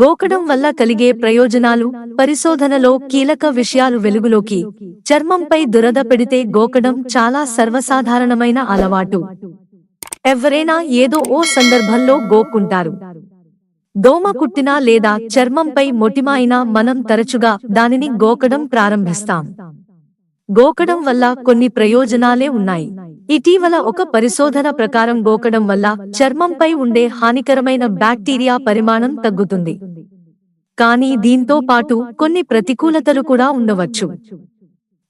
గోకడం వల్ల కలిగే ప్రయోజనాలు పరిశోధనలో కీలక విషయాలు వెలుగులోకి చర్మంపై దురద పెడితే గోకడం చాలా సర్వసాధారణమైన అలవాటు. ఎవరైనా ఏదో ఓ సందర్భంలో గోక్కుంటారు. దోమ కుట్టినా లేదా చర్మంపై మొటిమాయినా మనం తరచుగా దానిని గోకడం ప్రారంభిస్తాం. గోకడం వల్ల కొన్ని ప్రయోజనాలే ఉన్నాయి. ఇటీవల ఒక పరిశోధన ప్రకారం గోకడం వల్ల చర్మంపై ఉండే హానికరమైన బ్యాక్టీరియా పరిమాణం తగ్గుతుంది. కానీ దీంతో పాటు కొన్ని ప్రతికూలతలు కూడా ఉండవచ్చు.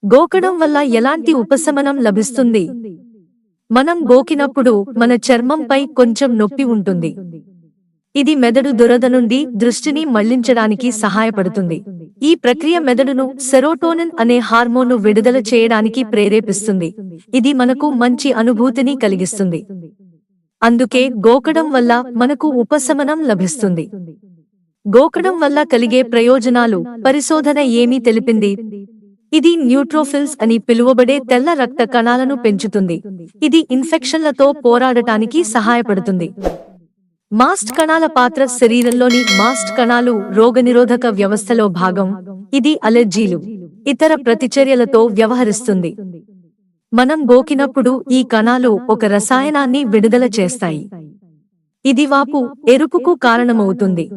గోకడం వల్ల ఎలాంటి ఉపశమనం లభిస్తుంది? మనం గోకినప్పుడు మన చర్మంపై కొంచెం నొప్పి ఉంటుంది. ఇది మెదడు దురద నుండి దృష్టిని మళ్ళించడానికి సహాయపడుతుంది. ఈ ప్రక్రియ మెదడును సెరోటోనిన్ అనే హార్మోన్ను విడుదల చేయడానికి ప్రేరేపిస్తుంది. ఇది మనకు మంచి అనుభూతిని కలిగిస్తుంది. అందుకే గోకడం వల్ల మనకు ఉపశమనం లభిస్తుంది. గోకడం వల్ల కలిగే ప్రయోజనాలు పరిశోధన ఏమీ తెలిపింది? ఇది న్యూట్రోఫిల్స్ అని పిలువబడే తెల్ల రక్త కణాలను పెంచుతుంది. ఇది ఇన్ఫెక్షన్లతో పోరాడటానికి సహాయపడుతుంది. మాస్ట్ కణాల పాత్ర శరీరంలోని మాస్ట్ కణాలు రోగనిరోధక వ్యవస్థలో భాగం. ఇది అలెర్జీలు. ఇతర ప్రతిచర్యలతో వ్యవహరిస్తుంది. మనం గోకినప్పుడు ఈ కణాలు ఒక రసాయనాన్ని విడుదల చేస్తాయి. ఇది వాపు ఎరుపుకు కారణమవుతుంది.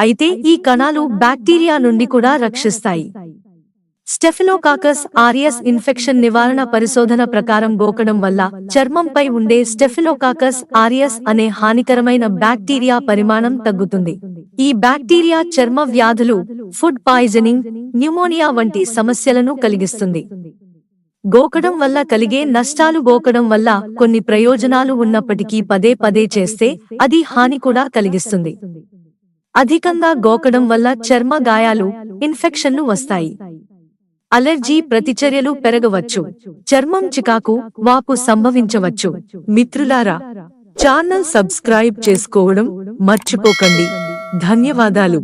అయితే ఈ కణాలు బ్యాక్టీరియా నుండి కూడా రక్షిస్తాయి. స్టెఫిలోకాకస్ ఆరియస్ ఇన్ఫెక్షన్ నివారణ పరిశోధన ప్రకారం గోకడం వల్ల చర్మంపై ఉండే స్టెఫిలోకాకస్ ఆరియస్ అనే హానికరమైన బ్యాక్టీరియా పరిమాణం తగ్గుతుంది. ఈ బ్యాక్టీరియా చర్మ వ్యాధులు ఫుడ్ పాయిజనింగ్ న్యూమోనియా వంటి సమస్యలను కలిగిస్తుంది. గోకడం వల్ల కలిగే నష్టాలు గోకడం వల్ల కొన్ని ప్రయోజనాలు ఉన్నప్పటికీ పదే పదే చేస్తే అది హాని కూడా కలిగిస్తుంది. అధికంగా గోకడం వల్ల చర్మ గాయాలు ఇన్ఫెక్షన్లు వస్తాయి. అలెర్జీ ప్రతిచర్యలు పెరగవచ్చు. చర్మం చికాకు వాపు సంభవించవచ్చు. మిత్రులారా ఛానల్ సబ్స్క్రైబ్ చేసుకోవడం మర్చిపోకండి. ధన్యవాదాలు.